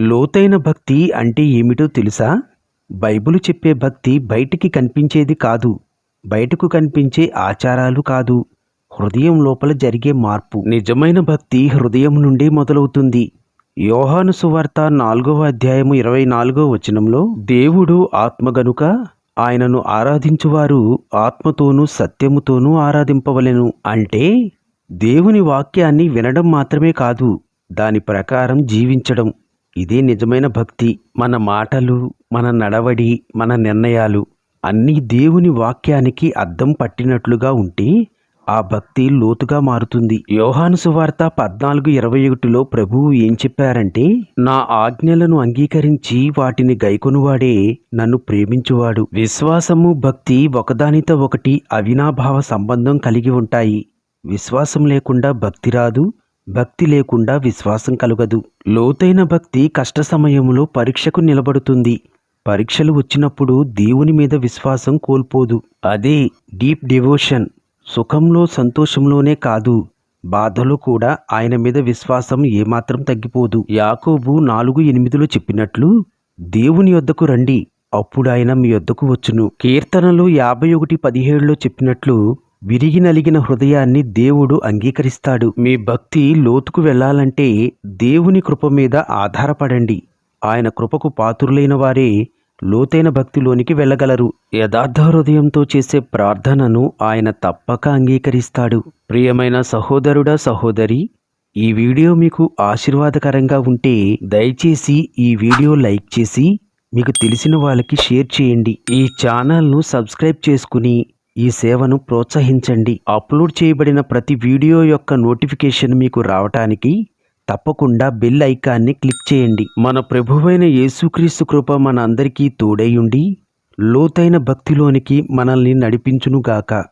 లోతైన భక్తి అంటే ఏమిటో తెలుసా? బైబిలు చెప్పే భక్తి బయటికి కనిపించేది కాదు. బయటకు కనిపించే ఆచారాలు కాదు. హృదయం లోపల జరిగే మార్పు. నిజమైన భక్తి హృదయం నుండి మొదలవుతుంది. యోహాను సువార్త నాలుగవ అధ్యాయము ఇరవై నాలుగో వచనంలో దేవుడు ఆత్మ గనుక ఆయనను ఆరాధించువారు ఆత్మతోనూ సత్యముతోనూ ఆరాధింపవలెను. అంటే దేవుని వాక్యాన్ని వినడం మాత్రమే కాదు దాని ప్రకారం జీవించడం. ఇదే నిజమైన భక్తి. మన మాటలు మన నడవడి మన నిర్ణయాలు అన్నీ దేవుని వాక్యానికి అద్దం పట్టినట్లుగా ఉంటే ఆ భక్తి లోతుగా మారుతుంది. యోహాను సువార్త పద్నాలుగు ఇరవై ఒకటిలో ప్రభువు ఏం చెప్పారంటే నా ఆజ్ఞలను అంగీకరించి వాటిని గైకొనువాడే నన్ను ప్రేమించువాడు. విశ్వాసము భక్తి ఒకదానితో ఒకటి అవినాభావ సంబంధం కలిగి ఉంటాయి. విశ్వాసం లేకుండా భక్తి రాదు భక్తి లేకుండా విశ్వాసం కలుగదు. లోతైన భక్తి కష్ట సమయంలో పరీక్షకు నిలబడుతుంది. పరీక్షలు వచ్చినప్పుడు దేవుని మీద విశ్వాసం కోల్పోదు. అదే డీప్ డివోషన్. సుఖంలో సంతోషంలోనే కాదు. బాధలో కూడా ఆయన మీద విశ్వాసం ఏమాత్రం తగ్గిపోదు. యాకోబు నాలుగు ఎనిమిదిలో చెప్పినట్లు దేవుని యొద్దకు రండి. అప్పుడు ఆయన మీ యొద్దకు వచ్చును. కీర్తనలు యాభై ఒకటి పదిహేడులో చెప్పినట్లు విరిగి నలిగిన హృదయాన్ని దేవుడు అంగీకరిస్తాడు. మీ భక్తి లోతుకు వెళ్ళాలంటే దేవుని కృప మీద ఆధారపడండి. ఆయన కృపకు పాత్రులైన వారే లోతైన భక్తిలోనికి వెళ్ళగలరు. యథార్థ హృదయంతో చేసే ప్రార్థనను ఆయన తప్పక అంగీకరిస్తాడు. ప్రియమైన సహోదరుడా సహోదరి ఈ వీడియో మీకు ఆశీర్వాదకరంగా ఉంటే దయచేసి ఈ వీడియో లైక్ చేసి మీకు తెలిసిన వాళ్ళకి షేర్ చేయండి. ఈ ఛానల్ను సబ్స్క్రైబ్ చేసుకుని ఈ సేవను ప్రోత్సహించండి. అప్లోడ్ చేయబడిన ప్రతి వీడియో యొక్క నోటిఫికేషన్ మీకు రావటానికి తప్పకుండా బెల్ ఐకాన్ని క్లిక్ చేయండి. మన ప్రభువైన యేసుక్రీస్తు కృప మన అందరికీ తోడైయుండి లోతైన భక్తిలోనికి మనల్ని నడిపించునుగాక.